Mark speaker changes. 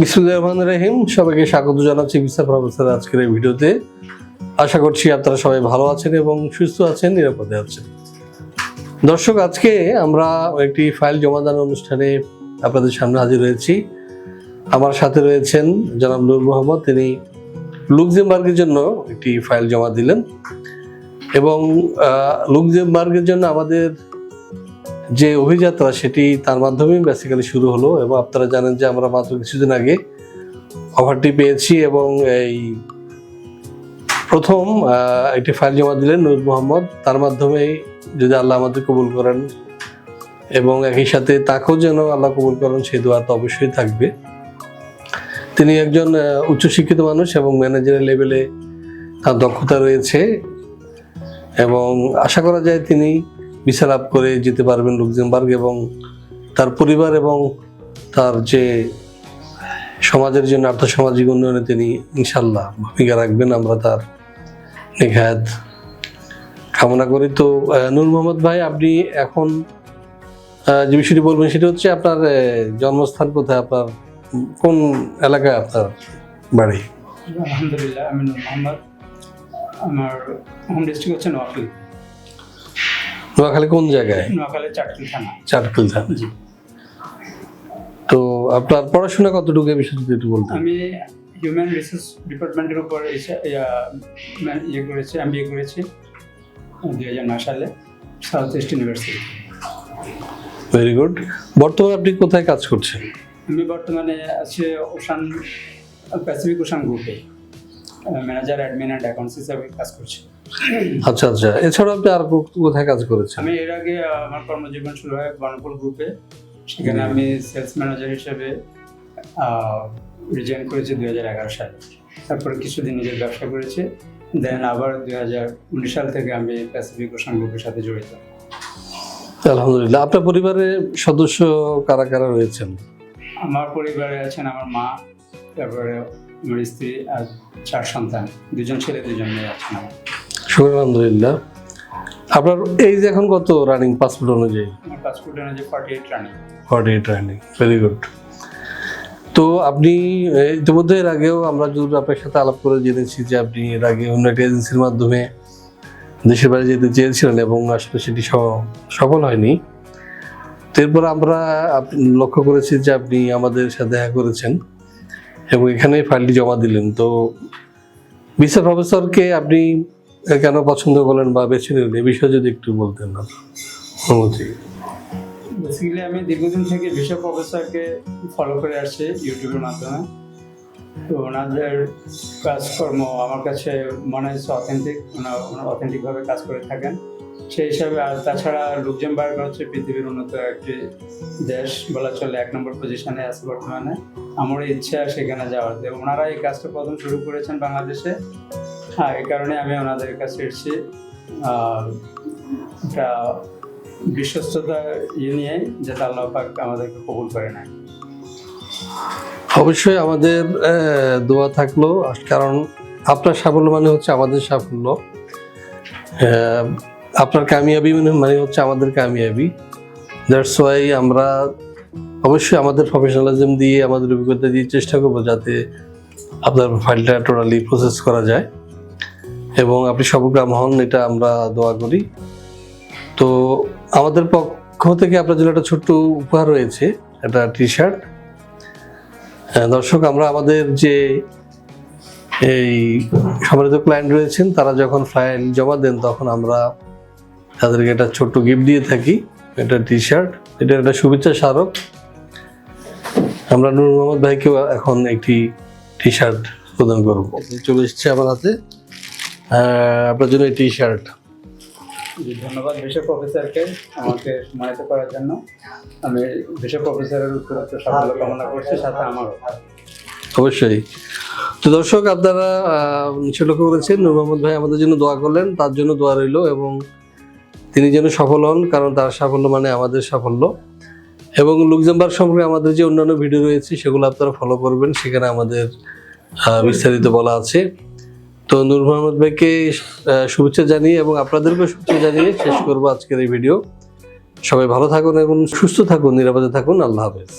Speaker 1: বিসমুল্লাহ রহমান রহিম। সবাইকে স্বাগত জানাচ্ছি বিসা প্রফেসর আজকের এই ভিডিওতে। আশা করছি আপনারা সবাই ভালো আছেন এবং সুস্থ আছেন, নিরাপদে আছেন। দর্শক, আজকে আমরা একটি ফাইল জমা দান অনুষ্ঠানে আপনাদের সামনে হাজির হয়েছি। আমার সাথে রয়েছেন জনাব নূর মোহাম্মদ। তিনি লুকজেমবার্গের জন্য একটি ফাইল জমা দিলেন। এবং লুকজেমবার্গের জন্য আমাদের যে অভিযাত্রা, সেটি তার মাধ্যমেই বেসিক্যালি শুরু হলো এবং আপনারা জানেন যে আমরা মাত্র কিছুদিন আগে অফারটি পেয়েছি এবং এই প্রথম একটি ফাইল জমা দিলেন নূর মোহাম্মদ। তার মাধ্যমে যদি আল্লাহ আমাদের কবুল করেন এবং একই সাথে তাকেও যেন আল্লাহ কবুল করেন, সেই দোয়া তো অবশ্যই থাকবে। তিনি একজন উচ্চশিক্ষিত মানুষ এবং ম্যানেজারের লেভেলে তার দক্ষতা রয়েছে এবং আশা করা যায় তিনি ভিসা করে যেতে পারবেন লুক্সেমবার্গ এবং তার পরিবার এবং তার যে সমাজের জন্য আর্থসামাজিক উন্নয়নে তিনি ইনশাল্লাহ ভূমিকা রাখবেন। আমরা তার নিঘাত কামনা করি। তো নূর মোহাম্মদ ভাই, আপনি এখন যে বিষয়টি বলবেন সেটা হচ্ছে আপনার জন্মস্থান কোথায়? আপনার কোন এলাকায় আপনার বাড়ি?
Speaker 2: আলহামদুলিল্লাহ, আমি নূর মোহাম্মদ। আমার হোম ডিস্ট্রিক্ট হচ্ছে নোয়াখালী
Speaker 1: নোয়াখালী কোন জায়গায়?
Speaker 2: নোয়াখালী চাটকিল থানা।
Speaker 1: চাটকুল থানা।
Speaker 2: জি।
Speaker 1: তো আপনার পড়াশোনা কতটুকু এই বিষয়ে একটু বলতেন?
Speaker 2: আমি হিউম্যান রিসোর্স ডিপার্টমেন্টের উপর এসে- ইয়ে করেছি বি এ করেছি দুই হাজার নয় সালে south east university.
Speaker 1: Very good বর্তমানে আপনি কোথায় কাজ করছেন?
Speaker 2: আমি বর্তমানে আছি ওশান প্যাসিফিক ওশান গ্রুপে ম্যানেজার অ্যাডমিন অ্যান্ড অ্যাকাউন্টস হিসাবে কাজ করছি।
Speaker 1: আচ্ছা আচ্ছা। এছাড়া আপনি আর কোথায় কাজ করেছেন?
Speaker 2: আমি এর আগে আমার কর্মজীবন শুরু হয় বর্ণপুর গ্রুপে সেখানে আমি সেলস ম্যানেজার হিসেবে রিজাইন করেছি দুই হাজার এগারো সালে। তারপরে কিছুদিন নিজের ব্যবসা করেছি। দেন আবার দুই হাজার উনিশ সাল থেকে আমি প্যাসিফিক ওশান গ্রুপের সাথে জড়িত।
Speaker 1: আলহামদুলিল্লাহ। আপনার পরিবারের সদস্য কারা কারা রয়েছেন?
Speaker 2: আমার পরিবারে আছেন আমার মা তারপরে আমার স্ত্রী আর চার সন্তান দুজন ছেলে দুজন মেয়ে আছেন আমার।
Speaker 1: আলহামদুলিল্লাহ। আপনার এই যে এখন কত রানিং পাসপোর্ট অনুযায়ী?
Speaker 2: আমার পাসপোর্ট যে forty eight running
Speaker 1: forty eight running very good তো আপনি ইতিমধ্যে এর আগেও আমরা যদি আপনার সাথে আলাপ করে জেনেছি যে আপনি এর আগে অন্য একটা এজেন্সির মাধ্যমে দেশের বাইরে যেতে চেয়েছিলেন এবং আসলে সেটি সফল হয়নি। এরপর আমরা লক্ষ্য করেছি যে আপনি আমাদের সাথে দেখা করেছেন। এবং এখানে ফাইলটি জমা দিলেন। তো বিচার প্রফেসরকে আপনি কেন পছন্দ করলেন বা বেছে নিলেন? এ বিষয়ে যদি একটু বলতেন অনুমতি।
Speaker 2: বেসিক্যালি আমি দীর্ঘদিন থেকে বিশপ প্রফেসরকে ফলো করে আসছি ইউটিউবের মাধ্যমে। তো ওনাদের কাজকর্ম আমার কাছে মনে হচ্ছে অথেন্টিক ওনারা অথেন্টিকভাবে কাজ করে থাকেন। সেই হিসাবে আর তাছাড়া লুকজেমবার্গ হচ্ছে পৃথিবীর উন্নত একটি দেশ বলা চলে, এক নম্বর পজিশনে আছে বর্তমানে। আমার ইচ্ছা সেখানে যাওয়ার। যে ওনারা এই কাজটা প্রথম শুরু করেছেন বাংলাদেশে। হ্যাঁ এই কারণে আমি ওনাদের কাছে এসেছি। একটা বিশ্বস্ততা ইয়ে নিয়ে যাতে আল্লাহ পাক আমাদেরকে কবুল করে নেয়।
Speaker 1: অবশ্যই আমাদের দোয়া থাকল। কারণ আপনার সাফল্য মানে হচ্ছে আমাদের সাফল্য। আপনার কামিয়াবি মানে মানে হচ্ছে আমাদের কামিয়াবি। দ্যাটস ওয়াই আমরা অবশ্যই আমাদের প্রফেশনালিজম দিয়ে, আমাদের অভিজ্ঞতা দিয়ে চেষ্টা করব যাতে আপনার ফাইলটা টোটালি প্রসেস করা যায়। এবং আপনি সবগ্রাম হন, এটা আমরা দোয়া করি। তো আমাদের পক্ষ থেকে আপনার জন্য একটা ছোট্ট উপহার রয়েছে, একটা টি শার্ট দর্শক, আমরা আমাদের যে এই সম্মানিত ক্লায়েন্ট রয়েছেন, তারা যখন ফাইল জমা দেন, তখন আমরা তাদেরকে একটা ছোট্ট গিফট দিয়ে থাকি। এটা টি শার্ট এটা একটা শুভেচ্ছা স্মারক। আমরা নূর মোহাম্মদ ভাইকেও এখন একটি টি শার্ট প্রদান করব। চলে এসছে আমার হাতে। আপনার জন্য এই টি শার্ট
Speaker 2: জি, ধন্যবাদ বিশপ প্রফেসরকে আমাকে সমানিত করার জন্য। আমি বিশপ প্রফেসরের উত্তরোত্তর সাফল্য কামনা করছি সাথে আমারও।
Speaker 1: অবশ্যই। তো দর্শক আপনারা আহ, নিশ্চয় লক্ষ্য করেছেন নূর মোহাম্মদ ভাই আমাদের জন্য দোয়া করলেন তার জন্য দোয়া রইল এবং তিনি যেন সফল হন কারণ তার সাফল্য মানে আমাদের সাফল্য। এবং লুকজাম্বার সম্পর্কে আমাদের যে অন্যান্য ভিডিও রয়েছে, সেগুলো আপনারা ফলো করবেন। সেখানে আমাদের বিস্তারিত বলা আছে। তো নূর মোহাম্মদ ভাইকে শুভেচ্ছা জানিয়ে এবং আপনাদেরকে শুভেচ্ছা জানিয়ে শেষ করব আজকের এই ভিডিও। সবাই ভালো থাকুন এবং সুস্থ থাকুন, নিরাপদে থাকুন। আল্লাহ হাফেজ।